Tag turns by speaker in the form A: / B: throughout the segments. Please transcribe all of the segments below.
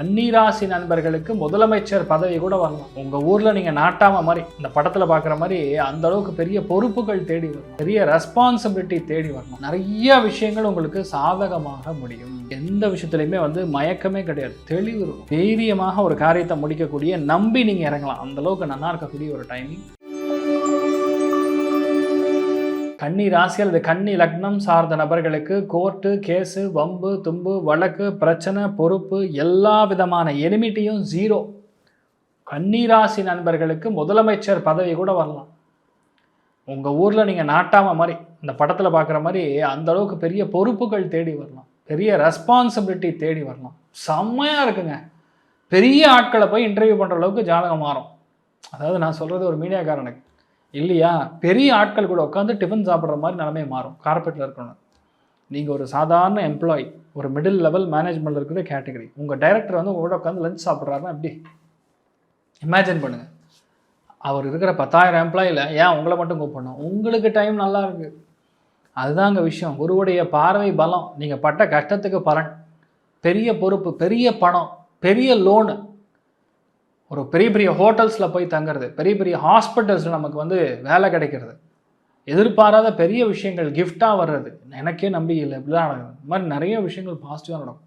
A: கன்னிராசி நண்பர்களுக்கு முதலமைச்சர் பதவி கூட வரலாம். உங்க ஊர்ல நீங்க நாட்டாம மாதிரி இந்த படத்துல பாக்குற மாதிரி அந்த அளவுக்கு பெரிய பொறுப்புகள் தேடி வரும் பெரிய ரெஸ்பான்சிபிலிட்டி தேடி வரணும். நிறைய விஷயங்கள் உங்களுக்கு சாதகமாக முடியும். எந்த விஷயத்துலையுமே வந்து மயக்கமே கிடையாது. தெளிவு தைரியமாக ஒரு காரியத்தை முடிக்கக்கூடிய நம்பி நீங்க இறங்கலாம். அந்த அளவுக்கு நல்லா இருக்கக்கூடிய ஒரு டைமிங் கன்னி ராசி அல்லது கன்னி லக்னம் சார்ந்த நபர்களுக்கு கோர்ட்டு கேஸு வம்பு தும்பு வழக்கு பிரச்சனை பொறுப்பு எல்லா விதமான எலிமிட்டியும் ஜீரோ கன்னி ராசி நண்பர்களுக்கு முதலமைச்சர் பதவி கூட வரலாம். உங்கள் ஊரில் நீங்கள் நாட்டாம மாதிரி இந்த படத்தில் பார்க்குற மாதிரி அந்த அளவுக்கு பெரிய பொறுப்புகள் தேடி வரலாம். பெரிய ரெஸ்பான்சிபிலிட்டி தேடி வரலாம். செம்மையாக இருக்குங்க. பெரிய ஆட்களை போய் இன்டர்வியூ பண்ணுற அளவுக்கு ஜாதகம் மாறும். அதாவது நான் சொல்கிறது ஒரு மீடியாக்காரனுக்கு. இல்லையா? பெரிய ஆட்கள் கூட உட்காந்து டிஃபன் சாப்பிட்ற மாதிரி நிலைமை மாறும். கார்பெட்டில் இருக்கணும். நீங்கள் ஒரு சாதாரண எம்ப்ளாயி ஒரு மிடில் லெவல் மேனேஜ்மெண்ட் இருக்கிற கேட்டகரி உங்கள் டைரக்டர் வந்து உங்களோட உட்காந்து லஞ்ச் சாப்பிட்றாருன்னா எப்படி? இமேஜின் பண்ணுங்கள் அவர் இருக்கிற பத்தாயிரம் எம்ப்ளாயில் ஏன் உங்களை மட்டும் கூப்பிடணும்? உங்களுக்கு டைம் நல்லா இருக்குது அதுதாங்க விஷயம். குருவுடைய பார்வை பலம். நீங்கள் பட்ட கஷ்டத்துக்கு பலன். பெரிய பொறுப்பு பெரிய பணம் பெரிய லோனு ஒரு பெரிய பெரிய ஹோட்டல்ஸில் போய் தங்குறது பெரிய பெரிய ஹாஸ்பிட்டல்ஸில் நமக்கு வந்து வேலை கிடைக்கிறது. எதிர்பாராத பெரிய விஷயங்கள் கிஃப்டாக வர்றது. எனக்கே நம்பிக்கை இல்லை. இப்படிதான் நடக்குது. இந்த மாதிரி நிறைய விஷயங்கள் பாசிட்டிவாக நடக்கும்.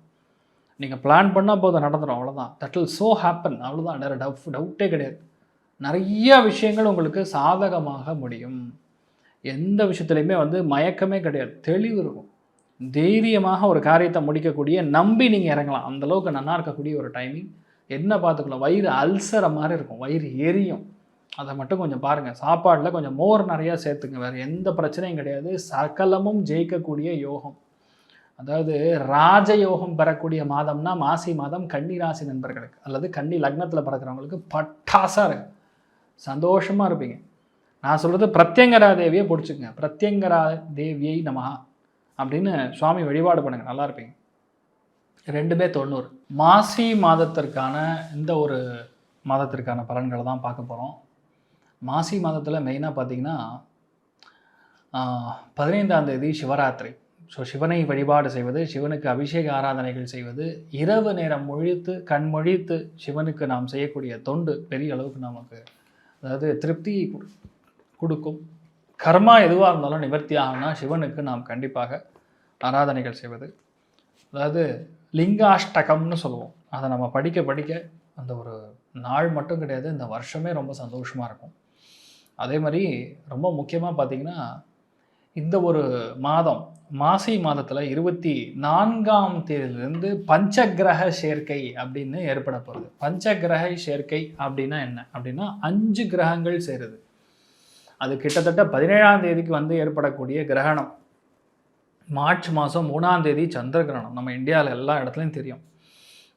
A: நீங்கள் பிளான் பண்ணால் போதும் நடந்துடும் அவ்வளோதான் தட் வில் ஸோ ஹேப்பன் அவ்வளோதான் வேறு டவு டவுட்டே கிடையாது. நிறைய விஷயங்கள் உங்களுக்கு சாதகமாக முடியும். எந்த விஷயத்துலையுமே வந்து மயக்கமே கிடையாது. தெளிவு இருக்கும். தைரியமாக ஒரு காரியத்தை முடிக்கக்கூடிய நம்பி நீங்கள் இறங்கலாம். அந்த அளவுக்கு நல்லா இருக்கக்கூடிய ஒரு டைமிங் என்ன பார்த்துக்கலாம்? வயிறு அல்சர மாதிரி இருக்கும். வயிறு எரியும். அதை மட்டும் கொஞ்சம் பாருங்கள் சாப்பாடில் கொஞ்சம் மோர் நிறையா சேர்த்துங்க. வேறு எந்த பிரச்சனையும் கிடையாது. சகலமும் ஜெயிக்கக்கூடிய யோகம். அதாவது ராஜயோகம் பெறக்கூடிய மாதம்னா மாசி மாதம் கன்னி ராசி நண்பர்களுக்கு அல்லது கன்னி லக்னத்தில் பிறக்கிறவங்களுக்கு பட்டாசாக இருக்கும் சந்தோஷமாக இருப்பீங்க. நான் சொல்கிறது பிரத்யங்கரா தேவியை பிடிச்சிக்கங்க. பிரத்யங்கரா தேவியை நமகா அப்படின்னு சுவாமி வழிபாடு பண்ணுங்க. நல்லா இருப்பீங்க. ரெண்டுமே தொண்ணூறு. மாசி மாதத்திற்கான இந்த ஒரு மாதத்திற்கான பலன்களை தான் பார்க்க போகிறோம் மாசி மாதத்தில் மெயினாக பார்த்தீங்கன்னா பதினைந்தாம் தேதி சிவராத்திரி. ஸோ சிவனை வழிபாடு செய்வது சிவனுக்கு அபிஷேக ஆராதனைகள் செய்வது இரவு நேரம் முழித்து கண்மொழித்து சிவனுக்கு நாம் செய்யக்கூடிய தொண்டு பெரிய அளவுக்கு நமக்கு அதாவது திருப்தி கொடு- கொடுக்கும். கர்மா எதுவாக இருந்தாலும் நிவர்த்தி ஆகணும்னா சிவனுக்கு நாம் கண்டிப்பாக ஆராதனைகள் செய்வது. அதாவது லிங்காஷ்டகம்னு சொல்லுவோம். அதை நம்ம படிக்க படிக்க அந்த ஒரு நாள் மட்டும் கிடையாது இந்த வருஷமே ரொம்ப சந்தோஷமாக இருக்கும். அதே மாதிரி ரொம்ப முக்கியமாக பார்த்தீங்கன்னா இந்த ஒரு மாதம் மாசி மாதத்தில் இருபத்தி நான்காம் தேதியிலிருந்து பஞ்சகிரக சேர்க்கை அப்படின்னு ஏற்பட போகிறது பஞ்சகிரக சேர்க்கை அப்படின்னா என்ன? அப்படின்னா அஞ்சு கிரகங்கள் சேருது. அது கிட்டத்தட்ட பதினேழாம் தேதிக்கு வந்து ஏற்படக்கூடிய கிரகணம். மார்ச் மாதம் மூணாம் தேதி சந்திர கிரகணம் நம்ம இந்தியாவில் எல்லா இடத்துலையும் தெரியும்.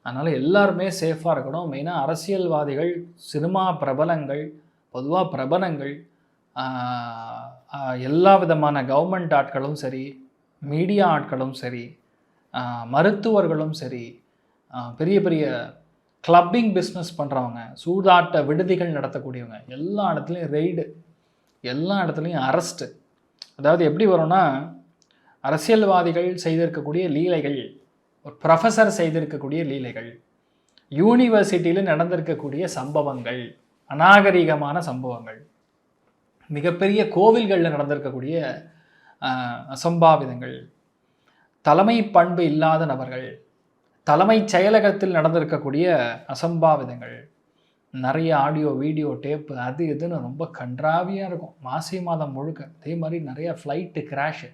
A: அதனால் எல்லாருமே சேஃபாக இருக்கணும். மெயினாக அரசியல்வாதிகள் சினிமா பிரபலங்கள் பொதுவாக பிரபலங்கள் எல்லா விதமான கவர்மெண்ட் ஆட்களும் சரி மீடியா ஆட்களும் சரி மருத்துவர்களும் சரி பெரிய பெரிய கிளப்பிங் பிஸ்னஸ் பண்ணுறவங்க சூதாட்ட விடுதிகள் நடத்தக்கூடியவங்க எல்லா இடத்துலையும் ரெய்டு எல்லா இடத்துலையும் அரெஸ்ட்டு அதாவது எப்படி வரும்னா அரசியல்வாதிகள் செய்திருக்கக்கூடிய லீலைகள் ஒரு ப்ரொஃபஸர் செய்திருக்கக்கூடிய லீலைகள் யூனிவர்சிட்டியில் நடந்திருக்கக்கூடிய சம்பவங்கள் அநாகரிகமான சம்பவங்கள் மிகப்பெரிய கோவில்களில் நடந்திருக்கக்கூடிய அசம்பாவிதங்கள் தலைமை பண்பு இல்லாத நபர்கள் தலைமைச் செயலகத்தில் நடந்திருக்கக்கூடிய அசம்பாவிதங்கள் நிறைய ஆடியோ வீடியோ டேப்பு அது இதுன்னு ரொம்ப கன்றாவியாக இருக்கும். மாசி மாதம் முழுக்க. அதே மாதிரி நிறைய flight crash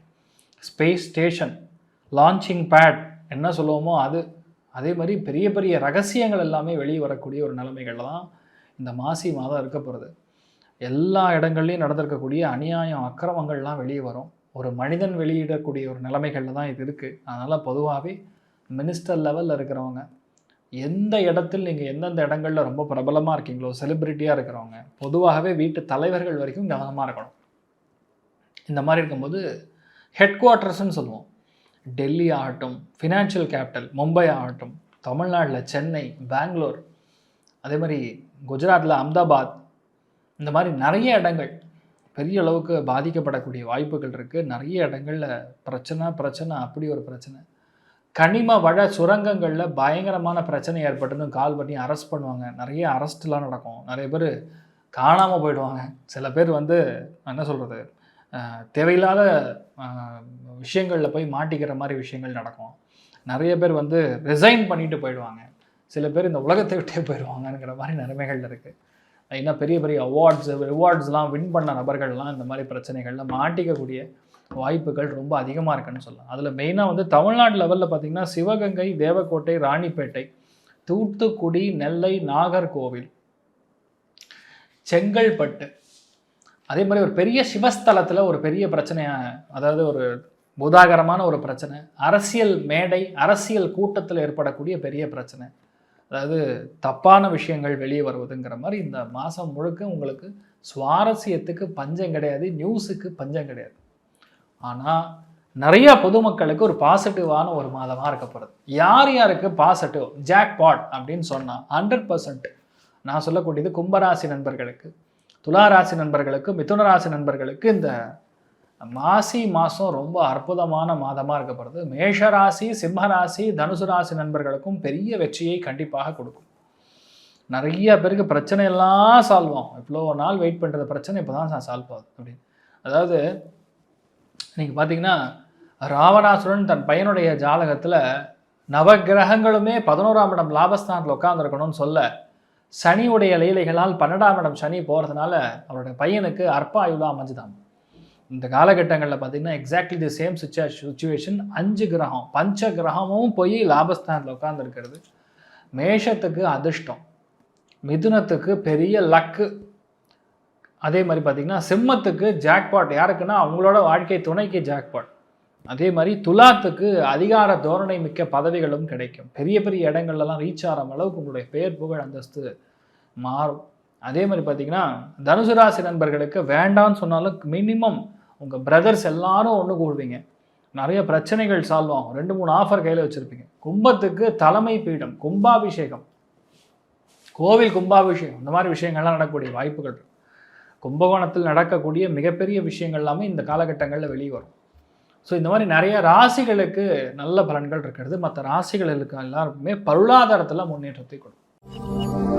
A: space station launching pad என்ன சொல்லுவோமோ அது. அதே மாதிரி பெரிய பெரிய ரகசியங்கள் எல்லாமே வெளியே வரக்கூடிய ஒரு நிலைமைகள் தான் இந்த மாசி மாதம் இருக்க போகிறது எல்லா இடங்கள்லையும் நடந்திருக்கக்கூடிய அநியாயம் அக்கிரமங்கள்லாம் வெளியே வரும். ஒரு மனிதன் வெளியிடக்கூடிய ஒரு நிலைமைகளில் தான் இது இருக்குது அதனால் பொதுவாகவே மினிஸ்டர் லெவலில் இருக்கிறவங்க எந்த இடத்தில் நீங்கள் எந்தெந்த இடங்களில் ரொம்ப பிரபலமாக இருக்கீங்களோ செலிப்ரிட்டியாக இருக்கிறவங்க பொதுவாகவே வீட்டு தலைவர்கள் வரைக்கும் கவனமாக இருக்கணும். இந்த மாதிரி இருக்கும்போது ஹெட் குவார்ட்டர்ஸ்னு சொல்லுவோம். டெல்லி ஆகட்டும் ஃபினான்ஷியல் கேபிட்டல் மும்பை ஆகட்டும் தமிழ்நாட்டில் சென்னை பெங்களூர் அதே மாதிரி குஜராத்தில் அம்தாபாத் இந்த மாதிரி நிறைய இடங்கள் பெரிய அளவுக்கு பாதிக்கப்படக்கூடிய வாய்ப்புகள் இருக்குது நிறைய இடங்களில் பிரச்சனை பிரச்சனை அப்படி ஒரு பிரச்சனை. கனிம வள சுரங்கங்களில் பயங்கரமான பிரச்சனை ஏற்பட்டுன்னு கால் பண்ணி அரெஸ்ட் பண்ணுவாங்க. நிறைய அரெஸ்ட்லாம் நடக்கும். நிறைய பேர் காணாமல் போயிடுவாங்க. சில பேர் வந்து என்ன சொல்கிறது தேவையில்லாத விஷயங்களில் போய் மாட்டிக்கிற மாதிரி விஷயங்கள் நடக்கும். நிறைய பேர் வந்து ரிசைன் பண்ணிட்டு போயிடுவாங்க. சில பேர் இந்த உலகத்தை விட்டே போயிடுவாங்கங்கிற மாதிரி நிலைமைகள் இருக்குது இன்னும் பெரிய பெரிய அவார்ட்ஸ் ரிவார்ட்ஸ்லாம் வின் பண்ண நபர்கள்லாம் இந்த மாதிரி பிரச்சனைகளில் மாட்டிக்கக்கூடிய வாய்ப்புகள் ரொம்ப அதிகமாக இருக்குன்னு சொல்லலாம். அதில் மெயினாக வந்து தமிழ்நாடு லெவலில் பார்த்திங்கன்னா சிவகங்கை தேவக்கோட்டை ராணிப்பேட்டை தூத்துக்குடி நெல்லை நாகர்கோவில் செங்கல்பட்டு அதே மாதிரி ஒரு பெரிய சிவஸ்தலத்தில் ஒரு பெரிய பிரச்சனையா அதாவது ஒரு புதாகரமான ஒரு பிரச்சனை அரசியல் மேடை அரசியல் கூட்டத்தில் ஏற்படக்கூடிய பெரிய பிரச்சனை. அதாவது தப்பான விஷயங்கள் வெளியே வருவதுங்கிற மாதிரி இந்த மாதம் முழுக்க உங்களுக்கு சுவாரஸ்யத்துக்கு பஞ்சம் கிடையாது நியூஸுக்கு பஞ்சம் கிடையாது. ஆனால் நிறையா பொதுமக்களுக்கு ஒரு பாசிட்டிவான ஒரு மாதமாக இருக்க போகிறது யார் யாருக்கு பாசிட்டிவ் ஜாக்பாட் அப்படின்னு சொன்னால் ஹண்ட்ரட் பர்சன்ட் நான் சொல்லக்கூடியது கும்பராசி நண்பர்களுக்கு. துளாராசி நண்பர்களுக்கு மிதுன ராசி நண்பர்களுக்கு இந்த மாசி மாதம் ரொம்ப அற்புதமான மாதமாக இருக்கப்படுது மேஷராசி சிம்மராசி தனுசு ராசி நண்பர்களுக்கும் பெரிய வெற்றியை கண்டிப்பாக கொடுக்கும். நிறைய பேருக்கு பிரச்சனை எல்லாம் சால்வ் ஆகும். இவ்வளோ நாள் வெயிட் பண்ணுறது பிரச்சனை இப்போ தான் சால்வ் ஆகுது அப்படின்னு. அதாவது நீங்கள் பார்த்தீங்கன்னா ராவணாசுரன் தன் பையனுடைய ஜாதகத்தில் நவகிரகங்களுமே பதினோராம் இடம் லாபஸ்தானத்தில் உட்காந்துருக்கணும்னு சொல்ல சனியுடைய லீலைகளால் பன்னெண்டாம் இடம் சனி போகிறதுனால அவருடைய பையனுக்கு அற்ப ஆயுளாக அமைஞ்சுதான் இந்த காலகட்டங்களில் பார்த்தீங்கன்னா எக்ஸாக்ட்லி தி சேம் சுச்சுவே சுச்சுவேஷன் அஞ்சு கிரகம் பஞ்ச கிரகமும் போய் லாபஸ்தானத்தில் உட்காந்துருக்கிறது மேஷத்துக்கு அதிர்ஷ்டம். மிதுனத்துக்கு பெரிய லக்கு அதே மாதிரி பார்த்தீங்கன்னா சிம்மத்துக்கு ஜாக்பாட் யாருக்குன்னா அவங்களோட வாழ்க்கை துணைக்கு ஜாக்பாட் அதே மாதிரி துலாத்துக்கு அதிகார தோரணை மிக்க பதவிகளும் கிடைக்கும். பெரிய பெரிய இடங்கள்லாம் ரீச் ஆகிற அளவுக்கு உங்களுடைய பெயர் புகழ் அந்தஸ்து மாறும். அதே மாதிரி பார்த்தீங்கன்னா தனுசு ராசி நண்பர்களுக்கு வேண்டாம்னு சொன்னாலும் மினிமம் உங்கள் பிரதர்ஸ் எல்லாரும் ஒன்று கூடுவீங்க. நிறைய பிரச்சனைகள் சால்வ் ஆகும். ரெண்டு மூணு ஆஃபர் கையில் வச்சுருப்பீங்க. கும்பத்துக்கு தலைமை பீடம் கும்பாபிஷேகம். கோவில் கும்பாபிஷேகம். இந்த மாதிரி விஷயங்கள்லாம் நடக்கக்கூடிய வாய்ப்புகள் கும்பகோணத்தில் நடக்கக்கூடிய மிகப்பெரிய விஷயங்கள் எல்லாமே இந்த காலகட்டங்களில் வெளியே வரும். ஸோ இந்த மாதிரி நிறைய ராசிகளுக்கு நல்ல பலன்கள் இருக்கிறது. மற்ற ராசிகளுக்கு எல்லாருக்குமே பொருளாதாரத்தில் முன்னேற்றத்தை கொடுக்கும்.